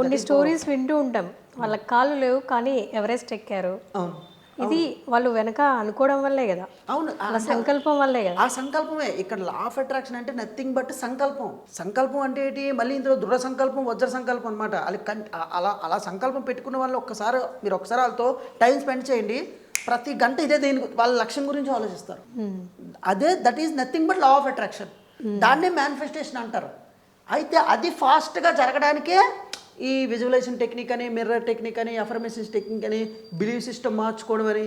కొన్ని స్టోరీస్ వింటూ ఉంటాం. వాళ్ళ కాళ్ళు లేవు కానీ ఎవరెస్ట్ ఎక్కారు. అవును. ఇది వాళ్ళు వెనక అనుకోవడం వల్లే కదా. అవును. ఆ- వాళ్ళ సంకల్పం వల్లే కదా. ఆ సంకల్పమే. ఇక్కడ లా ఆఫ్ అట్రాక్షన్ అంటే నథింగ్ బట్ సంకల్పం. సంకల్పం అంటే ఏంటి? మళ్ళీ ఇందులో దృఢ సంకల్పం వజ్ర సంకల్పం అనమాట ఆ- అలా అలా సంకల్పం పెట్టుకున్న వాళ్ళు ఒక్కసారి మీరు ఒకసారి వాళ్ళతో టైం స్పెండ్ చేయండి. ప్రతి గంట ఇదే దేని వాళ్ళ లక్ష్యం గురించి ఆలోచిస్తారు. అదే that is nothing but law of attraction దాన్నే మేనిఫెస్టేషన్ అంటారు. అయితే అది ఫాస్ట్గా జరగడానికే ఈ విజువలైజేషన్ టెక్నిక్ అని మిర్రర్ టెక్నిక్ అని అఫర్మేషన్స్ టెక్నిక్ అని బిలీవ్ సిస్టమ్ మార్చుకోవడం అని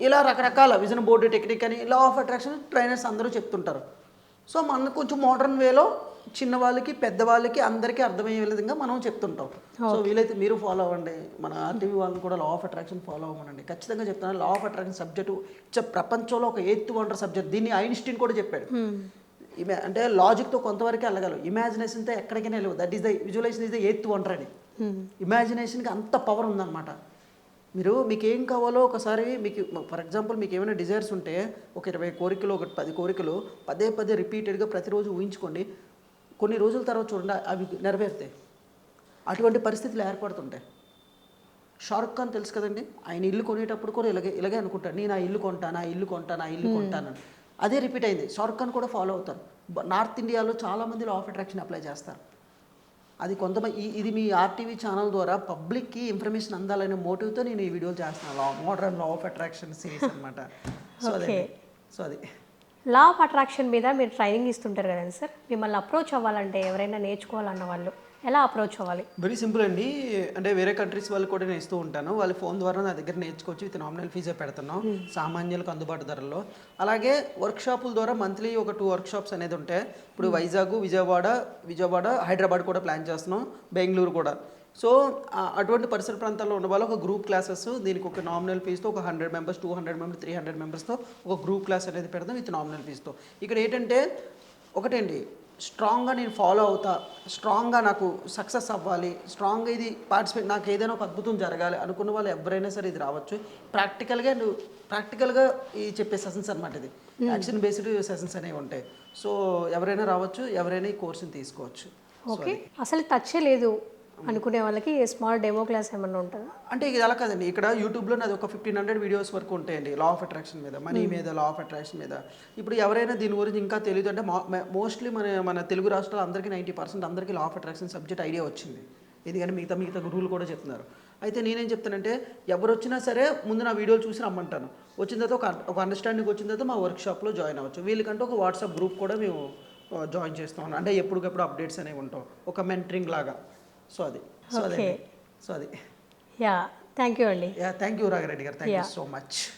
ఇలా రకరకాల విజన్ బోర్డు టెక్నిక్ అని లా ఆఫ్ అట్రాక్షన్ ట్రైనర్స్ అందరూ చెప్తుంటారు. సో మన కొంచెం మోడర్న్ వేలో చిన్న వాళ్ళకి పెద్దవాళ్ళకి అందరికీ అర్థమయ్యే విధంగా మనం చెప్తుంటాం. సో వీలైతే మీరు ఫాలో అవ్వండి. మన ఆర్టీవీ వాళ్ళని కూడా లా ఆఫ్ అట్రాక్షన్ ఫాలో అవ్వమనండి. ఖచ్చితంగా చెప్తాను. లా ఆఫ్ అట్రాక్షన్ సబ్జెక్టు ప్రపంచంలో ఒక ఎయిత్ వండర్ సబ్జెక్ట్ దీన్ని ఐన్స్టీన్ కూడా చెప్పాడు. ఇమే అంటే లాజిక్తో కొంతవరకే వెళ్ళగలవు. ఇమాజినేషన్తో ఎక్కడికైనా వెళ్ళవు. That is the visualisation is the eighth wonder అని ఇమాజినేషన్కి అంత పవర్ ఉందన్నమాట. మీరు మీకు ఏం కావాలో ఒకసారి మీకు ఫర్ ఎగ్జాంపుల్ మీకు ఏమైనా డిజైర్స్ ఉంటే ఒక ఇరవై కోరికలు ఒక పది కోరికలు పదే పదే రిపీటెడ్గా ప్రతిరోజు ఊహించుకోండి. కొన్ని రోజుల తర్వాత చూడండి అవి నెరవేరుతాయి. అటువంటి పరిస్థితులు ఏర్పడుతుంటాయి. షారుఖ్ ఖాన్ తెలుసు కదండి? ఆయన ఇల్లు కొనేటప్పుడు కూడా ఇలాగే ఇలాగే అనుకుంటాడు. నేను ఆ ఇల్లు కొంటాను ఆ ఇల్లు కొంటాను ఆ ఇల్లు కొంటాను అని. అదే రిపీట్ అయింది. షారుఖ్ ఖాన్ కూడా ఫాలో అవుతారు. నార్త్ ఇండియాలో చాలా మంది లా ఆఫ్ అట్రాక్షన్ అప్లై చేస్తారు. అది కొంతమంది ఇది మీ ఆర్టీవీ ఛానల్ ద్వారా పబ్లిక్కి ఇన్ఫర్మేషన్ అందాలనే మోటివ్తో నేను ఈ వీడియోలు చేస్తున్నాను. Law modern law of attraction series అనమాట సో అదే. సో అది. లా ఆఫ్ అట్రాక్షన్ మీద మీరు ట్రైనింగ్ ఇస్తుంటారు కదండి సార్. మిమ్మల్ని అప్రోచ్ అవ్వాలంటే ఎవరైనా నేర్చుకోవాలన్న వాళ్ళు ఎలా అప్రోచ్ అవ్వాలి? వెరీ సింపుల్ అండి. అంటే వేరే కంట్రీస్ వాళ్ళు కూడా నేను ఇస్తూ ఉంటాను. వాళ్ళ ఫోన్ ద్వారా నా దగ్గర నేర్చుకోవచ్చు. విత్ నామినల్ ఫీజే పెడుతున్నాం. సామాన్యులకు అందుబాటు ధరల్లో. అలాగే వర్క్షాపుల ద్వారా మంత్లీ ఒక టూ వర్క్షాప్స్ అనేది ఉంటాయి ఇప్పుడు వైజాగ్ విజయవాడ విజయవాడ హైదరాబాద్ కూడా ప్లాన్ చేస్తున్నాం. బెంగళూరు కూడా. సో అటువంటి పరిసర ప్రాంతాల్లో ఉన్న వాళ్ళు ఒక గ్రూప్ క్లాసెస్ దీనికి ఒక నామినల్ ఫీజుతో ఒక hundred members two hundred members three hundred మెంబర్స్తో ఒక గ్రూప్ క్లాస్ అనేది పెడతాం విత్ నామినల్ ఫీజుతో ఇక్కడ ఏంటంటే ఒకటండి స్ట్రాంగ్గా నేను ఫాలో అవుతా స్ట్రాంగ్గా నాకు సక్సెస్ అవ్వాలి స్ట్రాంగ్గా ఇది పార్టిసిపేట్ నాకు ఏదైనా ఒక అద్భుతం జరగాలి అనుకున్న వాళ్ళు ఎవరైనా సరే ఇది రావచ్చు. ప్రాక్టికల్గా నువ్వు ప్రాక్టికల్గా ఈ చెప్పే సెషన్స్ అనమాట ఇది. యాక్షన్ బేస్డ్ సెషన్స్ అనేవి ఉంటాయి. సో ఎవరైనా రావచ్చు ఎవరైనా ఈ కోర్సుని తీసుకోవచ్చు. ఓకే. అసలు టచ్చే లేదు. అనుకునే వాళ్ళకి స్మాల్ డెమో క్లాస్ ఏమన్నా ఉంటుందా? అంటే ఇది అలా కదండి. ఇక్కడ యూట్యూబ్లో నాది ఒక ఫిఫ్టీన్ హండ్రెడ్ వీడియోస్ వరకు ఉంటాయండి. లా ఆఫ్ అట్రాక్షన్ మీద మనీ మీద లా ఆఫ్ అట్రాక్షన్ మీద. ఇప్పుడు ఎవరైనా దీని గురించి ఇంకా తెలియదు అంటే మోస్ట్లీ మన మన తెలుగు రాష్ట్రాలు అందరికీ నైంటీ పర్సెంట్ అందరికీ law of attraction subject idea వచ్చింది. ఎందుకంటే మిగతా మిగతా గురువులు కూడా చెప్తున్నారు. అయితే నేనేం చెప్తానంటే ఎవరు వచ్చినా సరే ముందు నా వీడియోలు చూసి రమ్మంటాను. వచ్చిన తర్వాత ఒక ఒక అండర్స్టాండింగ్ వచ్చిన తర్వాత మా వర్క్షాప్లో జాయిన్ అవ్వచ్చు. వీళ్ళకంటే ఒక వాట్సాప్ గ్రూప్ కూడా మేము జాయిన్ చేస్తాం. అంటే ఎప్పటికప్పుడు అప్డేట్స్ అనేవి ఉంటాం. ఒక మెంటరింగ్ లాగా. సో అది సో అదే. సో అది యా థ్యాంక్ యూ అండి yeah thank you Raghareddy garu thank you so much